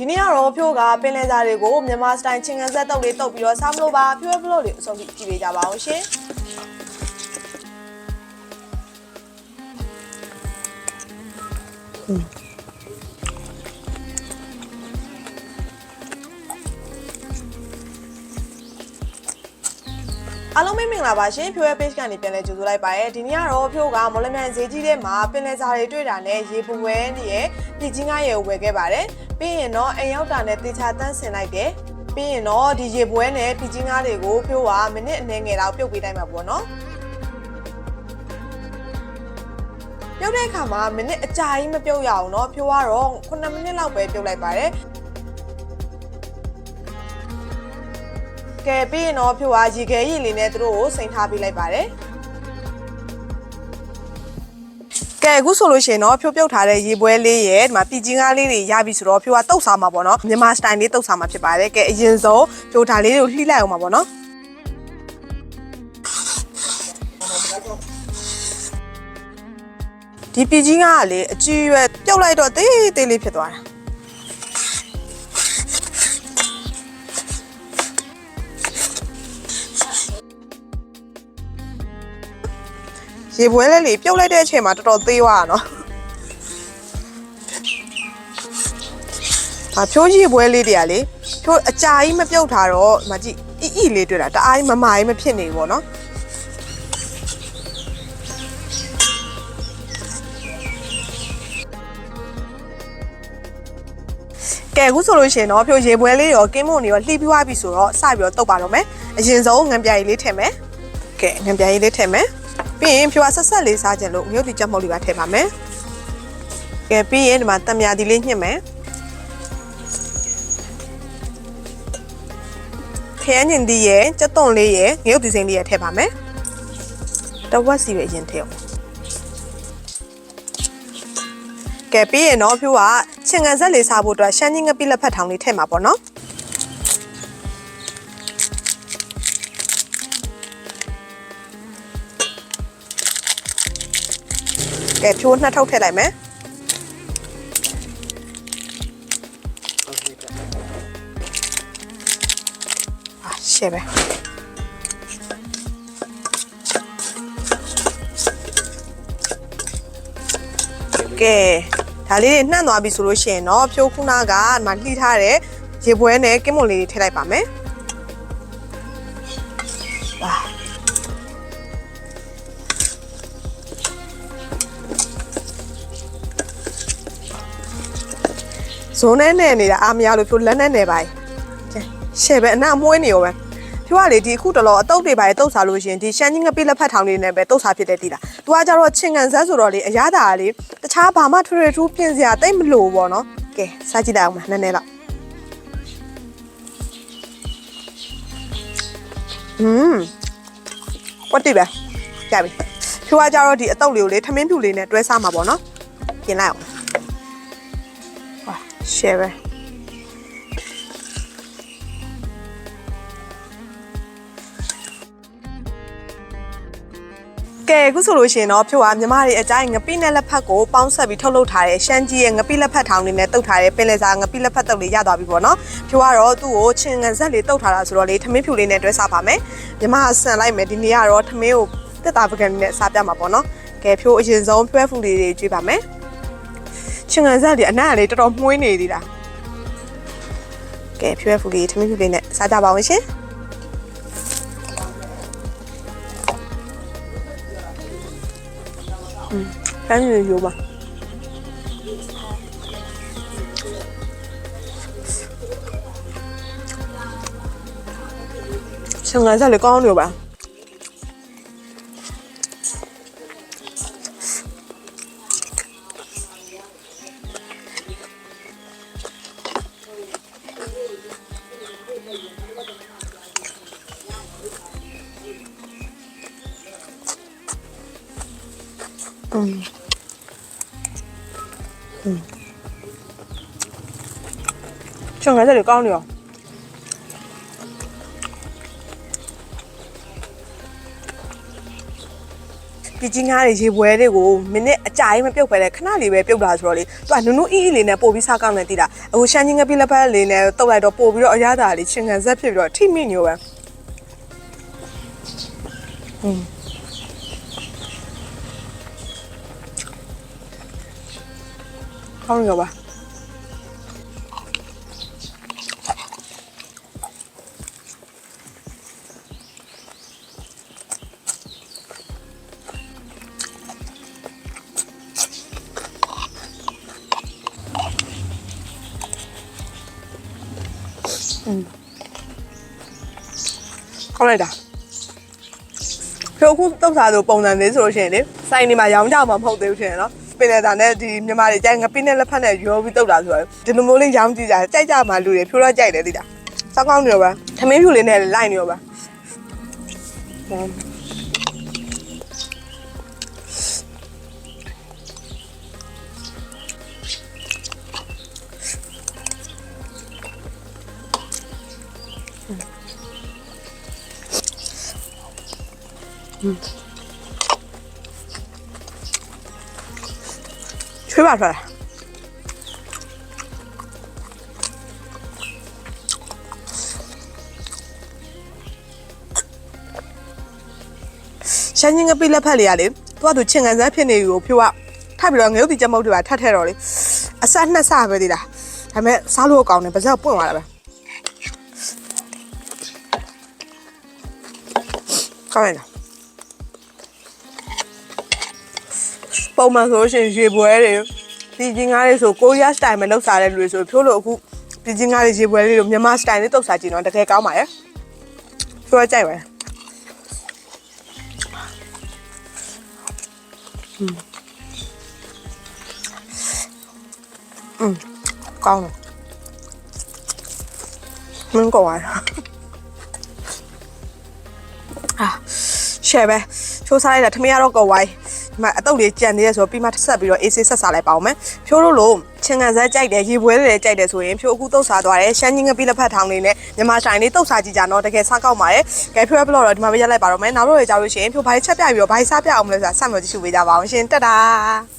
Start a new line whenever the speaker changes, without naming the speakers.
ဒီနေ့ကတော့ဖြိုးကပင်လယ်စာတွေကိုမြန်မာစတိုင်ချင်းကန်ဆက်တုပ်လေးတုပ်ပြီးတော့စားမလို့ပါဖြိုးရဲ့ဘလော့လေးအဆုံးထိကြည့်ပေးကြပါအောင်ရှင်အားလုံးပဲမင်္ဂလာပါရှင်ဖြိုးရဲ့ page ကနေပြန်လဲကြိုဆိုလိုက်ပါရယ်ဒီနေ့ကတော့ဖြိုးကမော်လမြိုင်ဈေးကြီးထဲမှာပင်လယ်စာတွေတွေ့တာနဲ့ရေပဝဲနေရဲ့ပြည်ချင်းကားရေကိုဝယ်ခဲ့ပါတယ် ပြီးရင်တော့အိမ်ရောက်တာနဲ့တေချာတန်းဆင်လိုက်တယ်ပြီးရင်တော့ဒီရေပွဲနဲ့ပြည်ချင်းကားတွေကိုဖြိုးကမိနစ်အနည်းငယ်လောက်ပြုတ်ပေးတိုင်းမှာပေါ့နော်ပြုတ်တဲ့အခါမှာမိနစ်အကြာကြီးမပြုတ်ရအောင်เนาะဖြိုးကတော့9မိနစ်လောက်ပဲပြုတ်လိုက်ပါတယ်ကဲပြီးရင်တော့ဖြိုးကရေခဲရည်လေးနဲ့သူတို့ကိုစိန်ထားပေးလိုက်ပါတယ် ကဲအခုဆိုလို့ရှိရင်တော့ဖြိုးပြုတ်ထားတဲ့ရေပွဲလေးရဲ့ဒီမှာပြည်ကြီးကားလေးတွေရပြီဆိုတော့ဖြိုးကတုတ်စားမှာပေါ့နော်မြန်မာစတိုင်လေးတုတ်စားမှာဖြစ်ပါတယ်ကဲအရင်ဆုံးဖြိုးထားလေးတွေကိုလှိလိုက်အောင်ပါပေါ့နော်ဒီပြည်ကြီးကားကလေအကြီးရွယ်ပြုတ်လိုက်တော့တေးတေးလေးဖြစ်သွားတာ ရေပွဲလေးလေပြုတ်လိုက်တဲ့အချိန်မှာတော်တော်သေးသွားတာနော်။ဒါဖြိုးရေပွဲလေးတွေကလေဖြိုးအကြာကြီးမပြုတ်ထားတော့မကြည့်အီအီလေးတွေ့တာတအားကြီးမမာကြီးမဖြစ်နေဘူးပေါ့နော်။ကဲအခုဆိုလို့ရှိရင်တော့ဖြိုးရေပွဲလေးရောကင်းမွန်တွေရောလှီးပြီးွားပြီဆိုတော့စပြီးတော့တုတ်ပါတော့မယ်။အရင်ဆုံးငံပြားကြီးလေးထည့်မယ်။ကဲငံပြားကြီးလေးထည့်မယ်။ ပြီးရင်ဖြိုကဆက်ဆက်လေးစားကြလို့ငရုတ်တီချက်မုတ်လေးပါထည့်ပါမယ်။ကဲပြီးရင်ဒီမှာတံမြာဒီလေးညှစ်မယ်။ခရမ်းညင်ဒီရဲ့ကြက်သွန်လေးရဲ့ငရုတ်တီစိမ်းလေးရဲ့ထည့်ပါမယ်။တဝက်စီပဲအရင်ထည့်အောင်။ကဲပြီးရင်တော့ဖြိုကချင်ငံဆက်လေးစားဖို့အတွက်ရှမ်းကြီးငပိလက်ဖက်ထောင်လေးထည့်မှာပေါ့နော်။ ကဲဖြိုးနှစ်ထုပ်ထည့်လိုက်မယ်အာရှယ်ပဲကဲဒါလေးတွေနှံ့သွားပြီဆိုလို့ရှိရင်တော့ဖြိုးခုနကဒီမှာလှိထားတဲ့ရေပွဲနဲ့ကင်းမွန်လေးတွေထည့်လိုက်ပါမယ် ဇုံနဲ့နဲ့နေတာအားမရလို့ဖြိုလက်နဲ့နေပါ යි ရှယ်ပဲအနာမွှေးနေရောပဲဖြိုကလေဒီအခုတလောအတုပ်တွေပါတုပ်စားလို့ရှရင်ဒီရှမ်းကြီးငပိလက်ဖက်ထောင်လေးနဲ့ပဲတုပ်စားဖြစ်တဲ့တီလားသူကကြတော့ချင်းကန်ဇက်ဆိုတော့လေအရသာကလေတခြားဘာမှထွေထွေထူးပြင်စရာတိတ်မလို့ဘောနော်ကဲစားကြည့်လိုက်အောင်မနည်းနည်းတော့อืมကွတ်တိပဲကြပြီဖြိုကကြတော့ဒီအတုပ်လေးကိုလေထမင်းဖြူလေးနဲ့တွဲစားမှာပေါ့နော်ပြင်လိုက်အောင် 哇，ရှယ်ပဲကဲအခုဆိုလို့ရှိရင်တော့ဖြိုကမြမတွေအကြိုင်းငပိနဲ့လက်ဖက်ကိုပေါင်းဆက်ပြီးထုတ်လုပ်ထားတဲ့ရှမ်းကြီးရဲ့ငပိလက်ဖက်ထောင်လေးနဲ့တုတ်ထားတဲ့ပင်လယ်စာငပိလက်ဖက်တုတ်လေးရသွားပြီပေါ့နော်ဖြိုကတော့သူ့ကိုချင်းငံဆက်လေးတုတ်ထားတာဆိုတော့လေထမင်းဖြူလေးနဲ့တွဲစားပါမယ်မြမကဆန်လိုက်မယ်ဒီနေ့ကတော့ထမင်းကိုတက်တာပကံလေးနဲ့စားပြမှာပေါ့နော်ကဲဖြိုအရင်ဆုံးဖြဲဖူလေးတွေကျွေးပါမယ် ချင်းကန်ဆက်ဒီအနံ့ကလေးတော်တော်မှုေးနေသေးတာကဲဖြွဲဖူလေးထမင်းဖြူလေးနဲ့စားကြပါအောင်ရှင်อืมပန်းရည်ရိုးပါချင်းကန်ဆက်လေးကောင်းနေပါ 嗯，嗯，正在这里搞呢。ပြည်ကြီးငါးတွေရေပွဲတွေကိုမိနစ်အကြာကြီးမပြုတ်ပဲလေခဏလေးပဲပြုတ်လာဆိုတော့လေသူကနုံနုံအီးအီးလေးနဲ့ပို့ပြီးစားကောင်းနေတည်တာအခုရှမ်းချင်းငပိလက်ဖက်လေးနဲ့တုတ်လိုက်တော့ပို့ပြီးတော့အရသာလေးချင်ခံဆက်ဖြစ်ပြီးတော့ထိမိညိုပဲอืม ကောင်းရောပါကောင်းလိုက်တာဖြိုခုတုတ်စားဆိုပုံစံလေးဆိုလို့ရှိရင်လေစိုင်းနေမှာရောင်းကြမှာမဟုတ်သေးဘူးထင်တယ်နော် ပင်နေတာနဲ့ဒီမြန်မာတွေကြိုက်ငပိနဲ့လက်ဖက်နဲ့ရောပြီးတုတ်တာဆိုတော့ဒီလိုမျိုးလေးရောင်းကြည့်ကြတယ်ကြိုက်ကြမှာလူတွေဖြိုးတော့ကြိုက်တယ်တိတာစောင်းကောင်းနေရောပါသမင်းဖြူလေးနဲ့လိုက်နေရောပါ ချွေးပါထွက်လာရှမ်းကြီးငပိလက်ဖက်လေးရလေသူကသူချင်ကန်စမ်းဖြစ်နေကိုဖြိုးကထပ်ပြီးတော့ငရုတ်တီကြက်မုတ်တွေပါထပ်ထဲတော့လေအဆက်နှစ်ဆပဲသေးတာဒါပေမဲ့စားလို့ကောင်းတယ်ပါဇက်ပွင့်သွားတာပဲကောင်းရလား ပုံမှန်ဆိုလို့ရှိရင်ရေပွဲတွေပြည်ချင်းကားတွေဆိုကိုရီးယားစတိုင်မှာလောက်စားတဲ့လူတွေဆိုဖြိုးလို့အခုပြည်ချင်းကားတွေရေပွဲလေးတို့မြန်မာစတိုင်လေးတုတ်စားကြည့်တော့တကယ်ကောင်းပါရဲ့ပြောကြိုက်ပါอืมကောင်းတယ်မင်းကောင်းပါအာရှယ်ပဲချိုးစားလိုက်တာထမင်းရတော့ကောဝိုင်း ဒီမှာအတုပ်လေးကြံနေရဆိုတော့ပြီးမှဆက်ပြီးတော့အေးဆေးဆက်စားလိုက်ပါအောင်မယ်ဖြိုးလို့လို့ချင်းကန်ဆက်ကြိုက်တယ်ရေပွဲတွေကြိုက်တယ်ဆိုရင်ဖြိုးအခုတုတ်စားသွားတယ်ရှမ်းကြီးငပိလက်ဖက်ထောင်လေးနဲ့မြန်မာဆိုင်လေးတုတ်စားကြည့်ကြတော့တကယ်စားကောက်ပါတယ်ကဲဖြိုးရဘလော့တော့ဒီမှာပဲရက်လိုက်ပါတော့မယ်နောက်တော့ရကြလို့ရှိရင်ဖြိုးဘာချက်ပြပြီးတော့ဘာစားပြအောင်မလဲဆိုတာဆက်မကြည့်ရှုပေးကြပါအောင်ရှင်တက်တာ